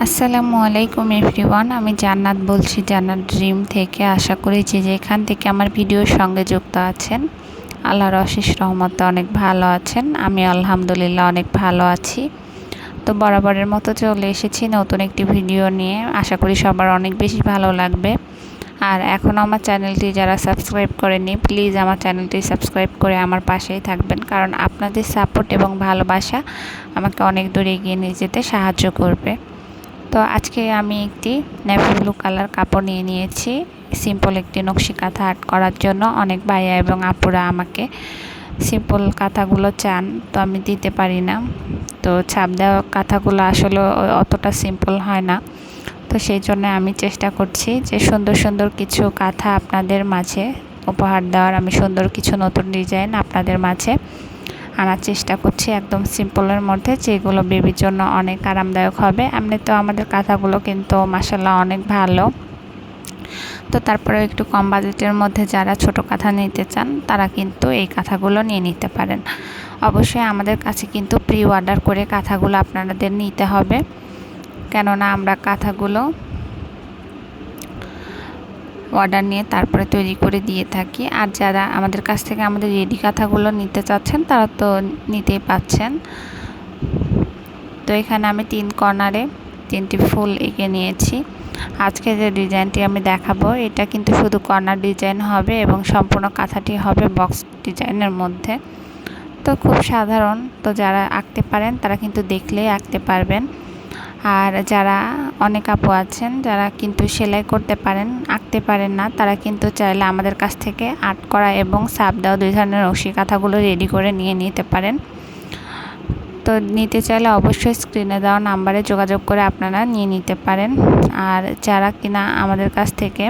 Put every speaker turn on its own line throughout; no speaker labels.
আসসালামু আলাইকুম এভরিওয়ান, আমি জান্নাত বলছি জান্নাত ড্রিম থেকে। আশা করি যে যেখান থেকে আমার ভিডিওর সঙ্গে যুক্ত আছেন। আল্লাহর অশেষ রহমতে অনেক ভালো আছেন। আমি আলহামদুলিল্লাহ অনেক ভালো আছি। তো বরাবরের মতো চলে এসেছি নতুন একটি ভিডিও নিয়ে। আশা করি সবার অনেক বেশি ভালো লাগবে। আর এখনও আমার চ্যানেলটি যারা সাবস্ক্রাইব করেনি প্লিজ আমার চ্যানেলটি সাবস্ক্রাইব করে আমার পাশেই থাকবেন। কারণ আপনাদের সাপোর্ট এবং ভালোবাসা আমাকে অনেক দূর এগিয়ে নিয়ে যেতে সাহায্য করবে। তো আজকে আমি একটি নেভি ব্লু কালার কাপড় নিয়ে নিয়েছি। সিম্পল একটি নকশি কাঁথা আর্ট করার জন্য অনেক ভাইয়া এবং আপুরা আমাকে সিম্পল কাঁথাগুলো চান, তো আমি দিতে পারি না। তো ছাপ দেওয়া কাঁথাগুলো আসলে অতটা সিম্পল হয় না। তো সেই জন্য আমি চেষ্টা করছি যে সুন্দর সুন্দর কিছু কাঁথা আপনাদের মাঝে উপহার দেওয়ার। আমি সুন্দর কিছু নতুন ডিজাইন আপনাদের মাঝে আনার চেষ্টা করছি একদম সিম্পলের মধ্যে, যেগুলো বেবির জন্য অনেক আরামদায়ক হবে। এমনি তো আমাদের কাঁথাগুলো কিন্তু মাসাল্লাহ অনেক ভালো। তো তারপরে একটু কম বাজেটের মধ্যে যারা ছোট কাঁথা নিতে চান, তারা কিন্তু এই কাঁথাগুলো নিয়ে নিতে পারেন। অবশ্যই আমাদের কাছে কিন্তু প্রি অর্ডার করে কাঁথাগুলো আপনাদের নিতে হবে। কেননা আমরা কাঁথাগুলো অর্ডার নিয়ে তারপরে তৈরি করে দিয়ে থাকি। আর যারা আমাদের কাছ থেকে আমাদের রেডি কাঁথাগুলো নিতে চাচ্ছেন, তারা তো নিতেই পাচ্ছেন। তো এখানে আমি তিন কর্নারে তিনটি ফুল এঁকে নিয়েছি। আজকে যে ডিজাইনটি আমি দেখাবো, এটা কিন্তু শুধু কর্নার ডিজাইন হবে এবং সম্পূর্ণ কাঁথাটি হবে বক্স ডিজাইনের মধ্যে। তো খুব সাধারণ, তো যারা আঁকতে পারেন, তারা কিন্তু দেখলেই আঁকতে পারবেন। আর যারা অনেক আপু আছেন, যারা কিন্তু সেলাই করতে পারেন, আঁকতে পারেন না, তারা কিন্তু চাইলে আমাদের কাছ থেকে আর্ট করা এবং সাপ দেওয়া দুই ধরনের রশি কাঁথাগুলো রেডি করে নিয়ে নিতে পারেন। তো নিতে চাইলে অবশ্যই স্ক্রিনে দেওয়া নাম্বারে যোগাযোগ করে আপনারা নিয়ে নিতে পারেন। আর যারা কিনা আমাদের কাছ থেকে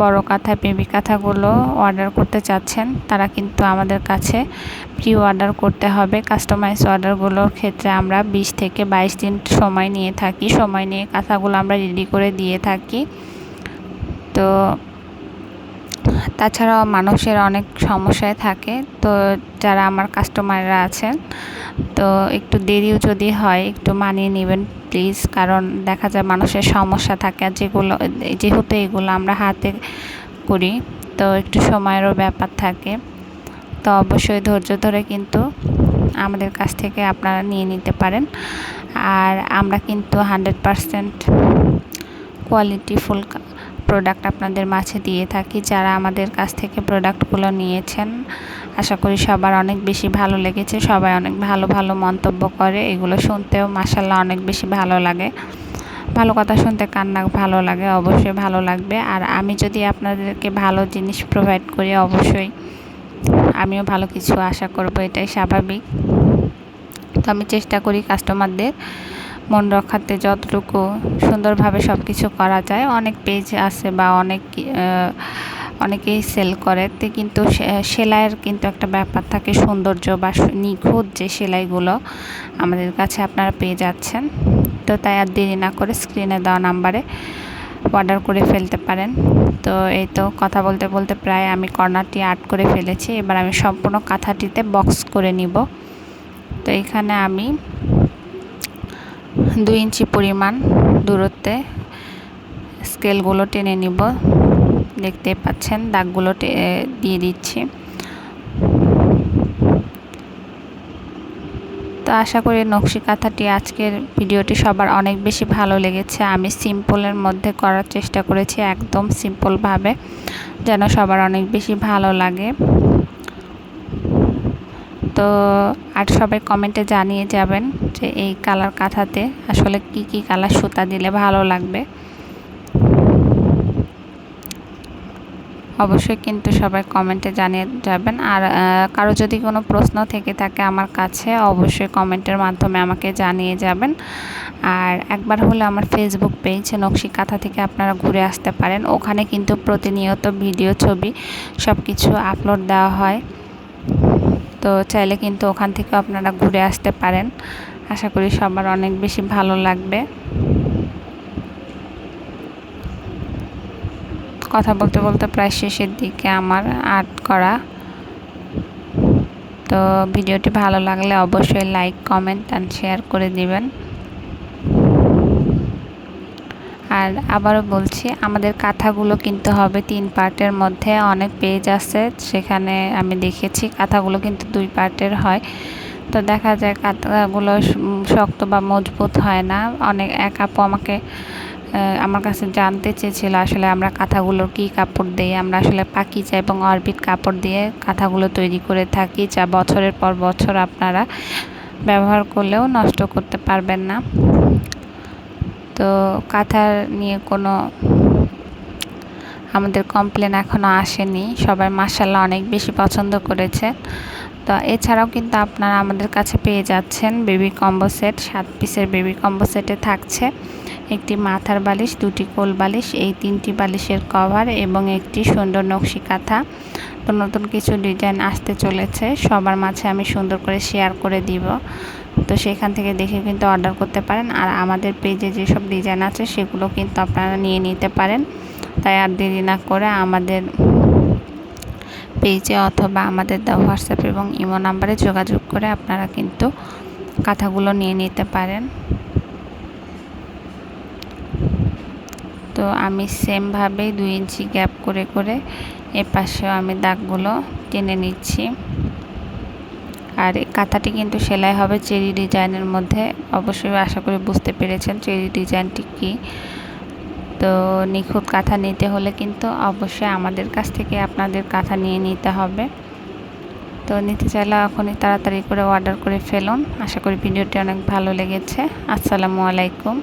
বড় কাঁথা বেবি কাঁথাগুলো অর্ডার করতে চাচ্ছেন, তারা কিন্তু আমাদের কাছে প্রি অর্ডার করতে হবে। কাস্টমাইজ অর্ডারগুলোর ক্ষেত্রে আমরা বিশ থেকে বাইশ দিন সময় নিয়ে থাকি। সময় নিয়ে কাঁথাগুলো আমরা রেডি করে দিয়ে থাকি। তো তাছাড়াও মানুষের অনেক সমস্যায় থাকে। তো যারা আমার কাস্টমাররা আছেন, তো একটু দেরিও যদি হয়, একটু মানিয়ে নেবেন। প্লিজ কারণ দেখা যায় মানুষের সমস্যা থাকে যেগুলো, যেহেতু এগুলো আমরা হাতে করি, তো একটু সময়েরও ব্যাপার থাকে। তো অবশ্যই ধৈর্য ধরে কিন্তু আমাদের কাছ থেকে আপনারা নিয়ে নিতে পারেন। আর আমরা কিন্তু hundred percent quality full product আপনাদের মাঝে দিয়ে থাকি, যারা আমাদের কাছ থেকে প্রোডাক্টগুলো নিয়েছেন। আশা করি সবার অনেক বেশি ভালো লেগেছে। সবাই অনেক ভালো ভালো মন্তব্য করে। এগুলো শুনতেও মাসাল্লাহ অনেক বেশি ভালো লাগে। ভালো কথা শুনতে কান্না ভালো লাগে? অবশ্যই ভালো লাগবে। আর আমি যদি আপনাদেরকে ভালো জিনিস প্রোভাইড করি, অবশ্যই আমিও ভালো কিছু আশা করব। এটাই স্বাভাবিক। তো আমি চেষ্টা করি কাস্টমারদের মন রক্ষাতে যতটুকু সুন্দরভাবে সব কিছু করা যায়। অনেক পেজ আছে বা অনেক অনেকেই সেল করে, তে কিন্তু সেলাইয়ের কিন্তু একটা ব্যাপার থাকে, সৌন্দর্য বা নিখুঁত যে সেলাইগুলো আমাদের কাছে আপনারা পেয়ে যাচ্ছেন। তো তাই আর দেরি না করে স্ক্রিনে দেওয়া নাম্বারে অর্ডার করে ফেলতে পারেন। তো এই তো কথা বলতে বলতে প্রায় আমি কর্নারটি আর্ট করে ফেলেছি, এবার আমি সম্পূর্ণ কাঁথাটিতে বক্স করে নিব। তো এখানে আমি দুই ইঞ্চি পরিমাণ দূরত্বে স্কেলগুলো টেনে নিব। দেখতে পাচ্ছেন, দাগগুলো দিয়ে দিচ্ছি। তো আশা করি নকশি কাঁথাটি আজকের ভিডিওটি সবার অনেক বেশি ভালো লেগেছে। আমি সিম্পলের মধ্যে করার চেষ্টা করেছি একদম সিম্পলভাবে, যেন সবার অনেক বেশি ভালো লাগে। তো আর সবাই কমেন্টে জানিয়ে যাবেন যে এই কালার কাঁথাতে আসলে কি কি কালার সুতা দিলে ভালো লাগবে। অবশ্যই কিন্তু সবাই কমেন্টে জানিয়ে যাবেন। আর কারও যদি কোনো প্রশ্ন থেকে থাকে আমার কাছে, অবশ্যই কমেন্টের মাধ্যমে আমাকে জানিয়ে যাবেন। আর একবার হলে আমার ফেসবুক পেজ নকশি কাঁথা থেকে আপনারা ঘুরে আসতে পারেন। ওখানে কিন্তু প্রতিনিয়ত ভিডিও ছবি সব কিছু আপলোড দেওয়া হয়। তো চাইলে কিন্তু ওখান থেকে আপনারা ঘুরে আসতে পারেন। আশা করি সবার অনেক বেশি ভালো লাগবে। কথা বলতে বলতে প্রায় শেষের দিকে আমার আর্ট করা। তো ভিডিওটি ভালো লাগলে অবশ্যই লাইক, কমেন্ট অ্যান্ড শেয়ার করে দিবেন। আর আবারও বলছি, আমাদের কাঁথাগুলো কিনতে হবে তিন পার্টের মধ্যে। অনেক পেজ আছে, সেখানে আমি দেখেছি কাঁথাগুলো কিন্তু দুই পার্টের হয়। তো দেখা যায় কাঁথাগুলো শক্ত বা মজবুত হয় না। অনেক এক আপু আমাকে আমার কাছে জানতে চেয়েছিল আসলে আমরা কাঁথাগুলোর কী কাপড় দিই আমরা আসলে পাকিজা এবং অরবিট কাপড় দিয়ে কাঁথাগুলো তৈরি করে থাকি, যা বছরের পর বছর আপনারা ব্যবহার করলেও নষ্ট করতে পারবেন না। তো কাঁথার নিয়ে কোনো আমাদের কমপ্লেন এখনও আসেনি। সবাই মাসাল্লাহ অনেক বেশি পছন্দ করেছে। তো এছাড়াও কিন্তু আপনারা আমাদের কাছে পেয়ে যাচ্ছেন বেবি কম্বো সেট, সাত পিসের বেবি কম্বো সেটে থাকছে। একটি মাথার বালিশ, দুটি কোল বালিশ, এই তিনটি বালিশের কভার এবং একটি সুন্দর নকশি কাঁথা। তো নতুন কিছু ডিজাইন আসতে চলেছে, সবার মাঝে আমি সুন্দর করে শেয়ার করে দিব। তো সেখান থেকে দেখে কিন্তু অর্ডার করতে পারেন। আর আমাদের পেজে যেসব ডিজাইন আছে, সেগুলো কিন্তু আপনারা নিয়ে নিতে পারেন। তাই আর দেরি না করে আমাদের পেজে অথবা আমাদের দেওয়া হোয়াটসঅ্যাপ এবং ইমো নাম্বারে যোগাযোগ করে আপনারা কিন্তু কাঁথাগুলো নিয়ে নিতে পারেন। তো আমি সেমভাবেই দুই ইঞ্চি গ্যাপ করে করে এ পাশেও আমি দাগগুলো টেনে নিচ্ছি। আর কাঁথাটি কিন্তু সেলাই হবে চেরি ডিজাইনের মধ্যে। অবশ্যই আশা করি বুঝতে পেরেছেন চেরি ডিজাইনটি কী। তো নিখুঁত কাঁথা নিতে হলে কিন্তু অবশ্যই আমাদের কাছ থেকে আপনাদের কাঁথা নিয়ে নিতে হবে। তো নিতে চাইলে এখনই তাড়াতাড়ি করে অর্ডার করে ফেলুন। আশা করি ভিডিওটি অনেক ভালো লেগেছে। আসসালামু আলাইকুম।